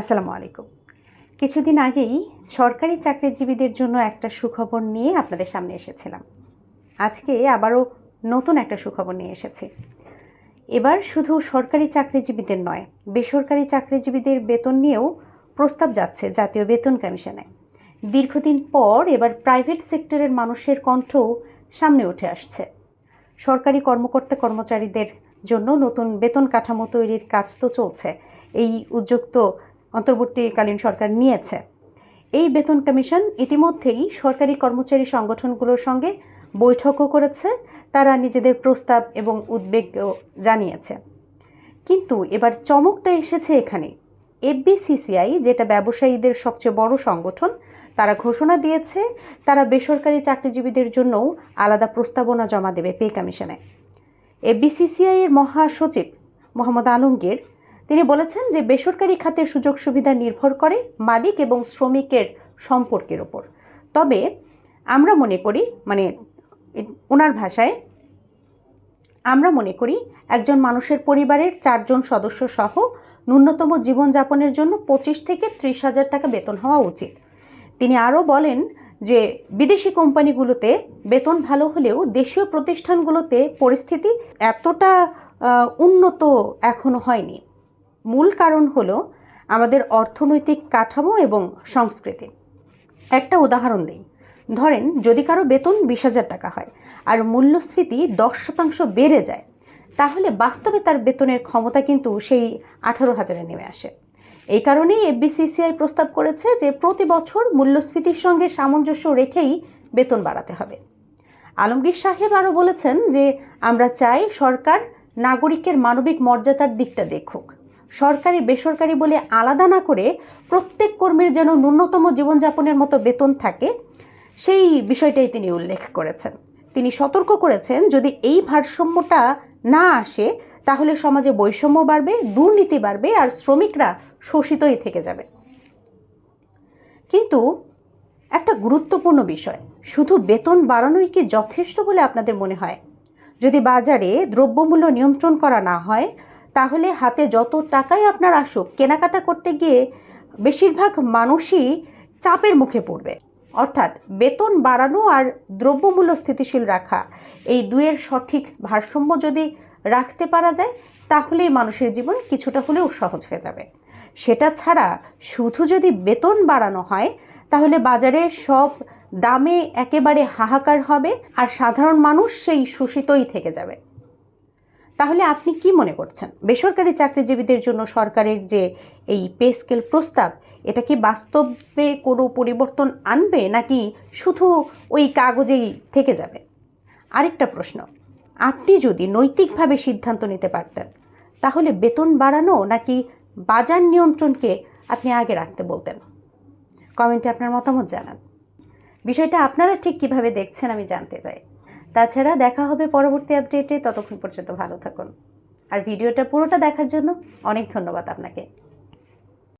আসসালামু আলাইকুম। কিছুদিন আগেই সরকারি চাকরিজীবীদের জন্য একটা সুখবর নিয়ে আপনাদের সামনে এসেছিলাম। আজকে আবারও নতুন একটা সুখবর নিয়ে এসেছি। এবার শুধু সরকারি চাকরিজীবীদের নয়, বেসরকারি চাকরিজীবীদের বেতন নিয়েও প্রস্তাব যাচ্ছে জাতীয় বেতন কমিশনে। দীর্ঘদিন পর এবার প্রাইভেট সেক্টরের মানুষের কণ্ঠ সামনে উঠে আসছে। সরকারি কর্মকর্তা কর্মচারীদের জন্য নতুন বেতন কাঠামো তৈরির কাজ তো চলছে। এই উদ্যোগ তো অন্তর্বর্তীকালীন সরকার নিয়েছে। এই বেতন কমিশন ইতিমধ্যেই সরকারি কর্মচারী সংগঠনগুলোর সঙ্গে বৈঠকও করেছে। তারা নিজেদের প্রস্তাব এবং উদ্বেগও জানিয়েছে। কিন্তু এবার চমকটা এসেছে এখানে। এফবিসিসিআই, যেটা ব্যবসায়ীদের সবচেয়ে বড় সংগঠন, তারা ঘোষণা দিয়েছে তারা বেসরকারি চাকরিজীবীদের জন্যও আলাদা প্রস্তাবনা জমা দেবে পে কমিশনে। এফবিসিসিআই এর মহাসচিব মোহাম্মদ আলমগীর তিনি বলেছেন যে বেসরকারি খাতের সুযোগ সুবিধা নির্ভর করে মালিক এবং শ্রমিকের সম্পর্কের ওপর। তবে আমরা মনে করি মানে ওনার ভাষায়, আমরা মনে করি একজন মানুষের পরিবারের চারজন সদস্য সহ ন্যূনতম জীবনযাপনের জন্য পঁচিশ থেকে ত্রিশ হাজার টাকা বেতন হওয়া উচিত। তিনি আরও বলেন যে বিদেশি কোম্পানিগুলোতে বেতন ভালো হলেও দেশীয় প্রতিষ্ঠানগুলোতে পরিস্থিতি এতটা উন্নত এখনও হয়নি। মূল কারণ হল আমাদের অর্থনৈতিক কাঠামো এবং সংস্কৃতি। একটা উদাহরণ দিই। ধরেন, যদি কারও বেতন বিশ হাজার টাকা হয় আর মূল্যস্ফীতি দশ শতাংশ বেড়ে যায়, তাহলে বাস্তবে তার বেতনের ক্ষমতা কিন্তু সেই আঠারো হাজারে নেমে আসে। এই কারণেই এফবিসিসিআই প্রস্তাব করেছে যে প্রতি বছর মূল্যস্ফীতির সঙ্গে সামঞ্জস্য রেখেই বেতন বাড়াতে হবে। আলমগীর সাহেব আরও বলেছেন যে, আমরা চাই সরকার নাগরিকের মানবিক মর্যাদার দিকটা দেখুক। সরকারি, বেসরকারি বলে আলাদা না করে প্রত্যেক কর্মীর যেন ন্যূনতম জীবনযাপনের মতো বেতন থাকে, সেই বিষয়টাই তিনি উল্লেখ করেছেন। তিনি সতর্ক করেছেন, যদি এই ভারসাম্যটা না আসে, তাহলে সমাজে বৈষম্য বাড়বে, দুর্নীতি বাড়বে আর শ্রমিকরা শোষিতই থেকে যাবে। কিন্তু একটা গুরুত্বপূর্ণ বিষয়, শুধু বেতন বাড়ানোই কি যথেষ্ট বলে আপনাদের মনে হয়? যদি বাজারে দ্রব্যমূল্য নিয়ন্ত্রণ করা না হয় তাহলে হাতে যত টাকাই আপনার আসুক, কেনাকাটা করতে গিয়ে বেশিরভাগ মানুষই চাপের মুখে পড়বে। অর্থাৎ বেতন বাড়ানো আর দ্রব্যমূল্য স্থিতিশীল রাখা, এই দুয়ের সঠিক ভারসাম্য যদি রাখতে পারা যায়, তাহলেই মানুষের জীবন কিছুটা হলেও সহজ হয়ে যাবে। সেটা ছাড়া শুধু যদি বেতন বাড়ানো হয়, তাহলে বাজারে সব দামে একেবারে হাহাকার হবে আর সাধারণ মানুষ সেই শোষিতই থেকে যাবে। তাহলে আপনি কি মনে করছেন? বেসরকারি চাকরিজীবীদের জন্য সরকারের যে এই পে স্কেল প্রস্তাব, এটা কি বাস্তবে কোনো পরিবর্তন আনবে নাকি শুধু ওই কাগজেই থেকে যাবে? আরেকটা প্রশ্ন, আপনি যদি নৈতিকভাবে সিদ্ধান্ত নিতে পারতেন, তাহলে বেতন বাড়ানো নাকি বাজার নিয়ন্ত্রণকে আপনি আগে রাখতে বলতেন? কমেন্টে আপনার মতামত জানান। বিষয়টা আপনারা ঠিক কীভাবে দেখছেন আমি জানতে চাই। তাছাড়া দেখা হবে পরবর্তী আপডেটে ততক্ষণ পর্যন্ত ভালো থাকুন। আর ভিডিওটা পুরোটা দেখার জন্য অনেক ধন্যবাদ আপনাকে।